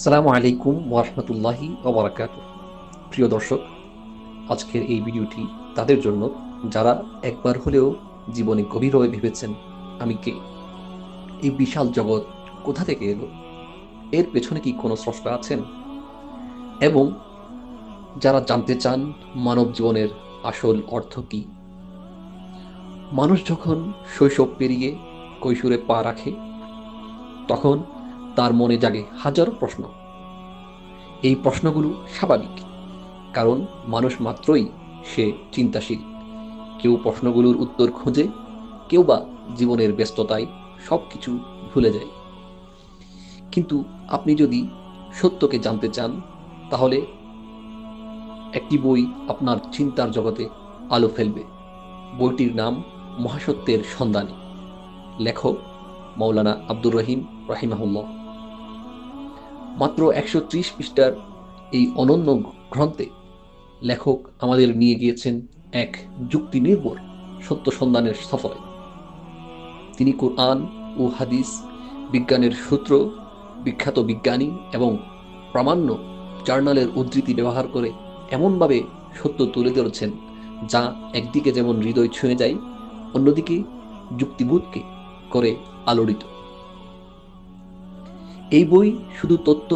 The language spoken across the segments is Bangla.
সালামু আলাইকুম ওরহমতুল্লাহি ওবরাকাত প্রিয় দর্শক, আজকের এই ভিডিওটি তাদের জন্য, যারা একবার হলেও জীবনে গভীরভাবে ভেবেছেন আমি কে, এই বিশাল জগৎ কোথা থেকে এলো, এর পেছনে কি কোনো স্রষ্টা আছেন? এবং যারা জানতে চান মানব জীবনের আসল অর্থ কি, মানুষ যখন শৈশব পেরিয়ে কৈশোরে পা রাখে, তখন তার মনে জাগে হাজারো প্রশ্ন। এই প্রশ্নগুলো স্বাভাবিক, কারণ মানুষ মাত্রই সে চিন্তাশীল। কেউ প্রশ্নগুলোর উত্তর খোঁজে, কেউ বা জীবনের ব্যস্ততায় সব কিছু ভুলে যায়। কিন্তু আপনি যদি সত্যকে জানতে চান, তাহলে একটি বই আপনার চিন্তার জগতে আলো ফেলবে। বইটির নাম মহাসত্যের সন্ধানী। লেখক মৌলানা আব্দুর রহিম রাহিমাহুল্লাহ। মাত্র একশো ত্রিশ পৃষ্ঠার এই অনন্য গ্রন্থে লেখক আমাদের নিয়ে গিয়েছেন এক যুক্তি নির্ভর সত্য সন্ধানের সফরে। তিনি কোরআন ও হাদিস, বিজ্ঞানের সূত্র, বিখ্যাত বিজ্ঞানী এবং প্রামাণ্য জার্নালের উদ্ধৃতি ব্যবহার করে এমনভাবে সত্য তুলে ধরেছেন যা একদিকে যেমন হৃদয় ছুঁয়ে যায়, অন্যদিকে যুক্তিবোধকে করে আলোড়িত। এই বই শুধু তত্ত্ব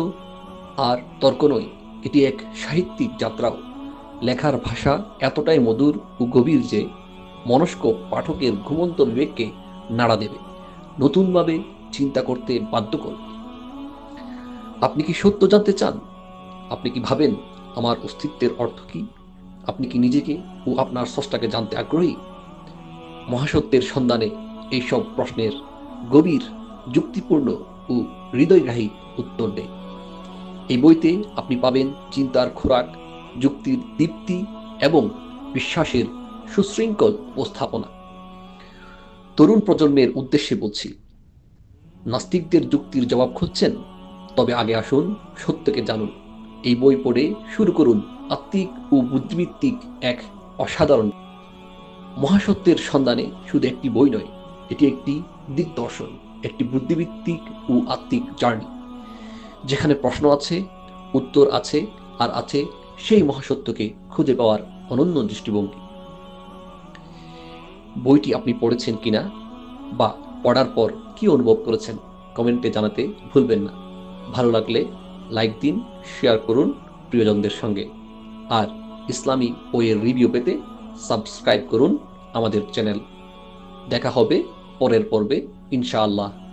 আর তর্ক নয়, এটি এক সাহিত্যিক যাত্রাও। লেখার ভাষা এতটাই মধুর ও গভীর যে মনস্ক পাঠকের ঘুমন্ত বিবেককে নাড়া দেবে, নতুনভাবে চিন্তা করতে বাধ্য করবে। আপনি কি সত্য জানতে চান? আপনি কি ভাবেন আমার অস্তিত্বের অর্থ কি? আপনি কি নিজেকে ও আপনার স্রষ্টাকে জানতে আগ্রহী? মহাসত্যের সন্ধানে এইসব প্রশ্নের গভীর, যুক্তিপূর্ণ ও হৃদয়গ্রাহী উত্তর দেয়। এই বইতে আপনি পাবেন চিন্তার খোরাক, যুক্তির দীপ্তি এবং বিশ্বাসের সুশৃঙ্খল উপস্থাপনা। তরুণ প্রজন্মের উদ্দেশ্যে বলছি, নাস্তিকদের যুক্তির জবাব খুঁজছেন? তবে আগে আসুন সত্যকে জানুন। এই বই পড়ে শুরু করুন আত্মিক ও বুদ্ধিভিত্তিক এক অসাধারণ। মহাসত্যের সন্ধানে শুধু একটি বই নয়, এটি একটি দিগদর্শন। একটি বুদ্ধিভিত্তিক ও আত্মিক জার্নি, যেখানে প্রশ্ন আছে, উত্তর আছে, আর আছে সেই মহাসত্যকে খুঁজে পাওয়ার অনন্য দৃষ্টিভঙ্গি। বইটি আপনি পড়েছেন কিনা বা পড়ার পর কি অনুভব করেছেন, কমেন্টে জানাতে ভুলবেন না। ভালো লাগলে লাইক দিন, শেয়ার করুন প্রিয়জনদের সঙ্গে। আর ইসলামী বইয়ের রিভিউ পেতে সাবস্ক্রাইব করুন আমাদের চ্যানেল। দেখা হবে পরের পর্বে ইনশাআল্লাহ।